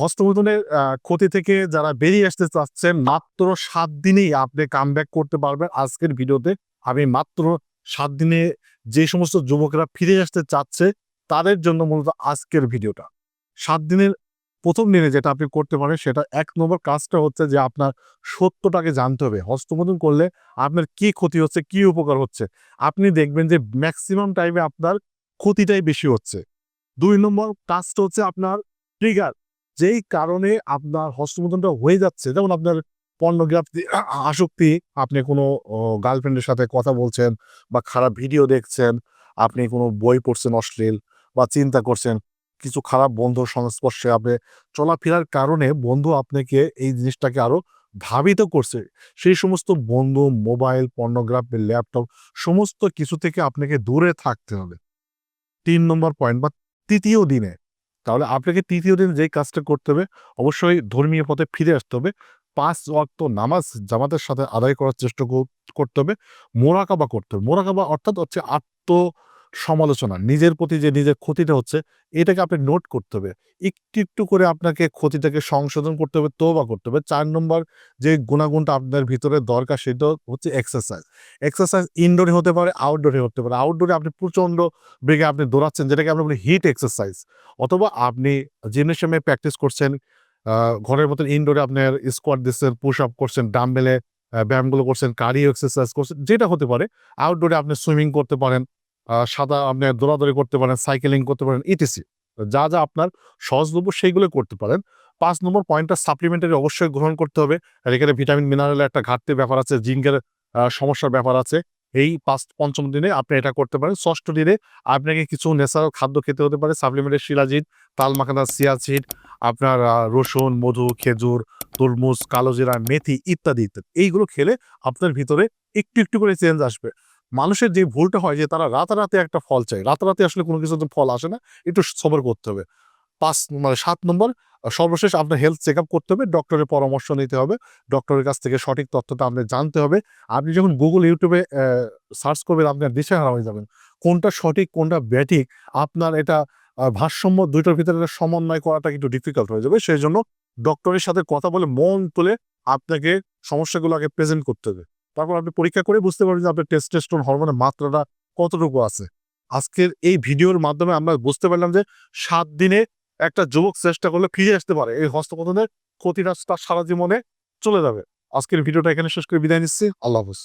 হস্তমৈথুনের ক্ষতি থেকে যারা বেরিয়ে আসতে চাচ্ছেন, মাত্র সাত দিনেই আপনি কাম করতে পারবেন। আজকের ভিডিওতে আমি মাত্র সাত দিনে যে সমস্ত যুবকরা ফিরে আসতে চাচ্ছে, তাদের জন্য মূলত আজকের ভিডিওটা। সাত দিনের প্রথম দিনে যেটা আপনি করতে পারেন, সেটা এক নম্বর কাজটা হচ্ছে যে আপনার সত্যটাকে জানতে হবে। হস্তমৈথুন করলে আপনার কি ক্ষতি হচ্ছে, কি উপকার হচ্ছে? আপনি দেখবেন যে ম্যাক্সিমাম টাইমে আপনার ক্ষতিটাই বেশি হচ্ছে। দুই নম্বর কাজটা হচ্ছে আপনার ট্রিগার যেই কারণে আপনার হস্তমোদনটা হয়ে যাচ্ছে, যেমন আপনার পর্নোগ্রাফি, আসক্তি, আপনি কোনো গার্লফ্রেন্ডের সাথে কথা বলছেন বা খারাপ ভিডিও দেখছেন, আপনি কোনো বই পড়ছেন অশ্লীল বা চিন্তা করছেন, কিছু খারাপ বন্ধুর সংস্পর্শে আপনি চলাফেরার কারণে বন্ধু আপনাকে এই জিনিসটাকে আরও ধাবিত করছে। সেই সমস্ত বন্ধু, মোবাইল, পর্নোগ্রাফি, ল্যাপটপ, সমস্ত কিছু থেকে আপনাকে দূরে থাকতে হবে। তিন নম্বর পয়েন্ট বা তৃতীয় দিনে তাহলে আপনাকে তৃতীয় দিন যেই কাজটা করতে হবে, অবশ্যই ধর্মীয় পথে ফিরে আসতে হবে। পাঁচ অক্ত নামাজ জামাতের সাথে আদায় করার চেষ্টা করতে হবে। মোরাকাবা করতে হবে। মোরাকাবা অর্থাৎ হচ্ছে আত্ম সমালোচনা, নিজের প্রতি যে নিজের ক্ষতিটা হচ্ছে, এটাকে আপনি নোট করতে হবে। একটু একটু করে আপনাকে ক্ষতিটাকে সংশোধন করতে হবে, তোবা করতে হবে। চার নম্বর যে গুণাগুণটা আপনার ভিতরে দরকার, সেটা হচ্ছে এক্সারসাইজ এক্সারসাইজ ইনডোরে হতে পারে আউটডোরে হতে পারে। আউটডোরে আপনি প্রচণ্ড বেগে আপনি দৌড়াচ্ছেন, যেটাকে আমরা বলি হিট এক্সারসাইজ অথবা আপনি জিমনেশিয়ামে প্র্যাকটিস করছেন ঘরের মতন ইনডোরে আপনার স্কোয়াড দিচ্ছেন পুশ আপ করছেন ডাম্বেলে ব্যায়ামগুলো করছেন কার্ডিও এক্সারসাইজ করছেন, যেটা হতে পারে। আউটডোরে আপনি সুইমিং করতে পারেন। সাদা আপনি দৌড়াদৌড়ি করতে পারেন সাইকেলিং করতে পারেন ইটিসি যা যা আপনার সহজলভ্য সেইগুলো করতে পারেন। পাঁচ নম্বর পয়েন্টটা সাপ্লিমেন্টারি অবশ্যই গ্রহণ করতে হবে। আর এখানে ভিটামিন মিনারেলের একটা ঘাটতির ব্যাপার আছে জিঙ্কের সমস্যার ব্যাপার আছে। এই পাঁচ, পঞ্চম দিনে আপনি এটা করতে পারেন। ষষ্ঠ দিনে আপনাকে কিছু ন্যাচারাল খাদ্য খেতে হতে পারে সাপ্লিমেন্টের শিলাজিট তাল মাখানা সিয়াসিড আপনার রসুন, মধু, খেজুর, তরমুজ কালোজিরা মেথি ইত্যাদি ইত্যাদি। এইগুলো খেলে আপনার ভিতরে একটু একটু করে চেঞ্জ আসবে। মানুষের যে ভুলটা হয় যে তারা রাতারাতি একটা ফল চায়। রাতারাতি আসলে কোনো কিছুতে ফল আসে না, একটু সবর করতে হবে। পাঁচ মানে সাত নম্বর সর্বশেষ আপনার হেলথ চেক করতে হবে ডক্টরের পরামর্শ নিতে হবে ডক্টরের কাছ থেকে সঠিক তথ্যটা আপনার জানতে হবে। আপনি যখন গুগল ইউটিউবে সার্চ করবেন, আপনার দিশেহারা হয়ে যাবেন। কোনটা সঠিক, কোনটা ব্যাঠিক, আপনার এটা ভারসাম্য দুইটার ভিতরে সমন্বয় করাটা একটু ডিফিকাল্ট হয়ে যাবে। সেই জন্য ডক্টরের সাথে কথা বলে মন তুলে আপনাকে সমস্যাগুলো আগে প্রেজেন্ট করতে হবে। তারপর আপনি পরীক্ষা করে বুঝতে পারবেন যে আপনার টেস্টেস্টোন হরমোনের মাত্রাটা কতটুকু আছে। আজকের এই ভিডিওর মাধ্যমে আমরা বুঝতে পারলাম যে সাত দিনে একটা যুবক চেষ্টা করলে ফিরে আসতে পারে। এই হস্তপতনের ক্ষতিটা তার সারা জীবনে চলে যাবে। আজকের ভিডিওটা এখানে শেষ করে বিদায় নিচ্ছি। আল্লাহ হাফিজ।